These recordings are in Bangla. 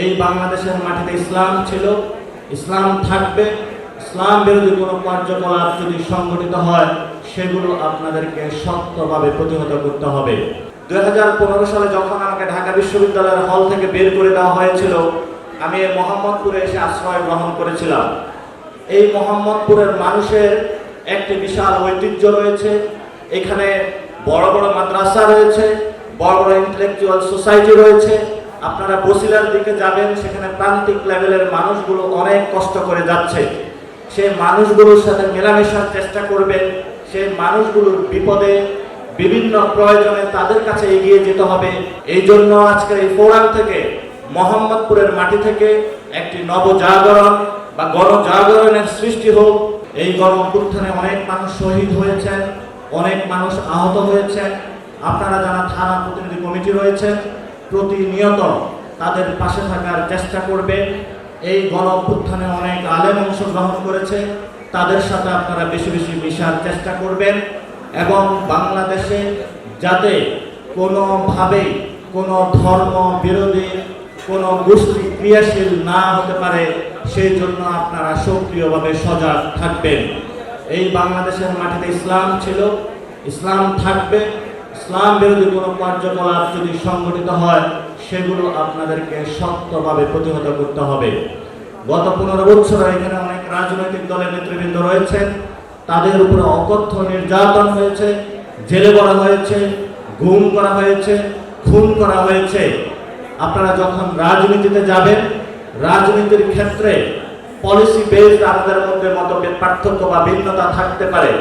এই বাংলাদেশের মাটিতে ইসলাম ছিল, ইসলাম থাকবে, ইসলাম বিরোধী কোনো কার্যকলাপ যদি সংগঠিত হয়, সেগুলো আপনাদেরকে শক্তভাবে প্রতিহত করতে হবে। দু হাজার পনেরো সালে যখন আমাকে ঢাকা বিশ্ববিদ্যালয়ের হল থেকে বের করে দেওয়া হয়েছিল, আমি মোহাম্মদপুরে এসে আশ্রয় গ্রহণ করেছিলাম। এই মোহাম্মদপুরের মানুষের একটি বিশাল ঐতিহ্য রয়েছে। এখানে বড় বড় মাদ্রাসা রয়েছে, বড় বড় ইন্টেলেকচুয়াল সোসাইটি রয়েছে আপনারা বসিলার দিকে যাবেন, সেখানে প্রান্তিক লেভেলের মানুষগুলো অনেক কষ্ট করে যাচ্ছে। সে মানুষগুলোর সাথে মেলামেশার চেষ্টা করবেন সেই মানুষগুলোর বিপদে বিভিন্ন প্রয়োজনে তাদের কাছে এগিয়ে যেতে হবে। এই জন্য আজকের এই ফোরাম থেকে, মোহাম্মদপুরের মাটি থেকে একটি নবজাগরণ বা গণজাগরণের সৃষ্টি হোক। এই গণ অনেক মানুষ শহীদ হয়েছেন, অনেক মানুষ আহত হয়েছেন। আপনারা যারা থানা প্রতিনিধি কমিটি রয়েছেন প্রতিনিয়ত তাদের পাশে থাকার চেষ্টা করবেন এই গণ অভ্যুত্থানে অনেক আলেম অংশগ্রহণ করেছে। তাদের সাথে আপনারা বেশি বেশি মিশার চেষ্টা করবেন এবং বাংলাদেশে যাতে কোনোভাবেই কোনো ধর্ম বিরোধী, কোনো গোষ্ঠী ক্রিয়াশীল না হতে পারে, সেই জন্য আপনারা সক্রিয়ভাবে সজাগ থাকবেন। এই বাংলাদেশের মাটিতে ইসলাম ছিল, ইসলাম থাকবে। ইসলাম বিরোধী কোনো কার্যকলাপ যদি সংগঠিত হয়, সেগুলো আপনাদেরকে শক্তভাবে প্রতিহত করতে হবে। গত পনেরো বছর এখানে অনেক রাজনৈতিক দলের নেতৃবৃন্দ রয়েছেন। তাদের উপরে অকথ্য নির্যাতন হয়েছে, জেলে করা হয়েছে, গুম করা হয়েছে, খুন করা হয়েছে। আপনারা যখন রাজনীতিতে যাবেন, রাজনীতির ক্ষেত্রে পলিসি বেসড আমাদের মধ্যে মতভেদ, পার্থক্য বা ভিন্নতা থাকতে পারে।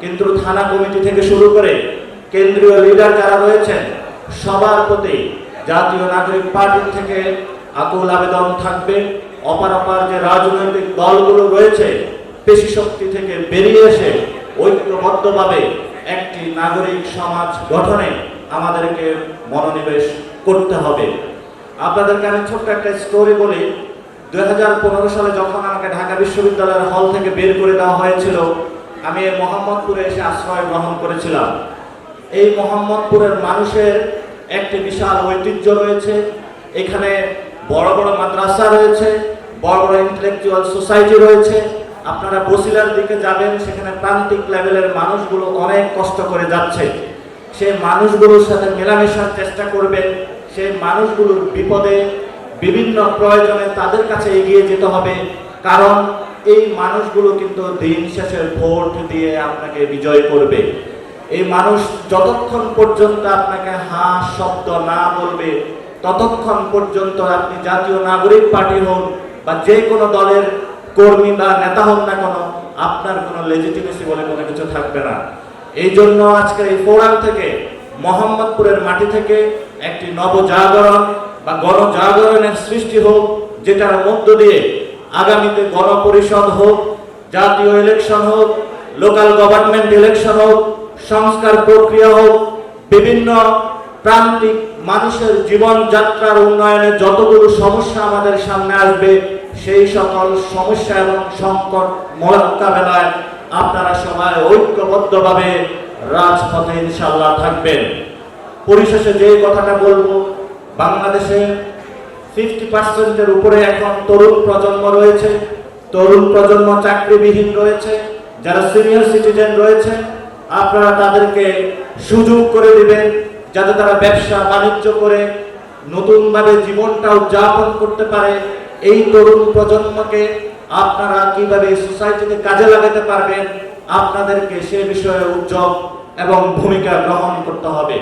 কিন্তু থানা কমিটি থেকে শুরু করে কেন্দ্রীয় লিডার যারা রয়েছেন, সবার প্রতি জাতীয় নাগরিক পার্টি থেকে আকুল আবেদন থাকবে। অপার অপার যে রাজনৈতিক দলগুলো রয়েছে, পেশি শক্তি থেকে বেরিয়ে এসে ঐক্যবদ্ধভাবে একটি নাগরিক সমাজ গঠনে আমাদেরকে মনোনিবেশ করতে হবে। আপনাদেরকে আমি ছোট্ট একটা স্টোরি বলি। দুই হাজার পনেরো সালে যখন আমাকে ঢাকা বিশ্ববিদ্যালয়ের হল থেকে বের করে দেওয়া হয়েছিল, আমি মোহাম্মদপুরে এসে আশ্রয় গ্রহণ করেছিলাম। এই মোহাম্মদপুরের মানুষের একটি বিশাল ঐতিহ্য রয়েছে। এখানে বড় বড় মাদ্রাসা রয়েছে, বড় বড় ইন্টেলেকচুয়াল সোসাইটি রয়েছে। আপনারা বসিলার দিকে যাবেন, সেখানে প্রান্তিক লেভেলের মানুষগুলো অনেক কষ্ট করে যাচ্ছে। সেই মানুষগুলোর সাথে মেলামেশার চেষ্টা করবেন সেই মানুষগুলোর বিপদে বিভিন্ন প্রয়োজনে তাদের কাছে এগিয়ে যেতে হবে। কারণ এই মানুষগুলো কিন্তু দিন শেষে ভোট দিয়ে আপনাকে বিজয় করবে। এই মানুষ যতক্ষণ পর্যন্ত আপনাকে হা, শব্দ না বলবে, ততক্ষণ পর্যন্ত আপনি জাতীয় নাগরিক পার্টি হন বা যে কোনো দলের কর্মী বা নেতা হন না কোনো, আপনার কোনো লেজিটিমেসি বলে কোনো কিছু থাকবে না। এই জন্য আজকের এই ফোরাম থেকে, মোহাম্মদপুরের মাটি থেকে একটি নবজাগরণ বা গণজাগরণের সৃষ্টি হোক, যেটার মধ্য দিয়ে আগামীতে গণপরিষদ হোক, জাতীয় ইলেকশন হোক লোকাল গভর্নমেন্ট ইলেকশন হোক সংস্কার প্রক্রিয়া হোক, বিভিন্ন প্রান্তিক মানুষের জীবনযাত্রার উন্নয়নে যতগুলো সমস্যা আমাদের সামনে আসবে, সেই সকল সমস্যা এবং সংকট মোকাবেলায় আপনারা সবাই ঐক্যবদ্ধভাবে রাজপথে ইনশাল্লাহ থাকবেন। পরিশেষে যে কথাটা বলব, বাংলাদেশে ফিফটি পার্সেন্টের উপরে এখন তরুণ প্রজন্ম রয়েছে। তরুণ প্রজন্ম চাকরিবিহীন রয়েছে। যারা সিনিয়র সিটিজেন রয়েছে আপনারা তাদেরকে সুযোগ করে দিবেন যাতে তারা ব্যবসা বাণিজ্য করে নতুনভাবে জীবনটা উদযাপন করতে পারে। এই তরুণ প্রজন্মকে আপনারা কীভাবে সোসাইটিতে কাজে লাগাতে পারবেন, আপনাদেরকে সে বিষয়ে উদ্যোগ এবং ভূমিকা গ্রহণ করতে হবে।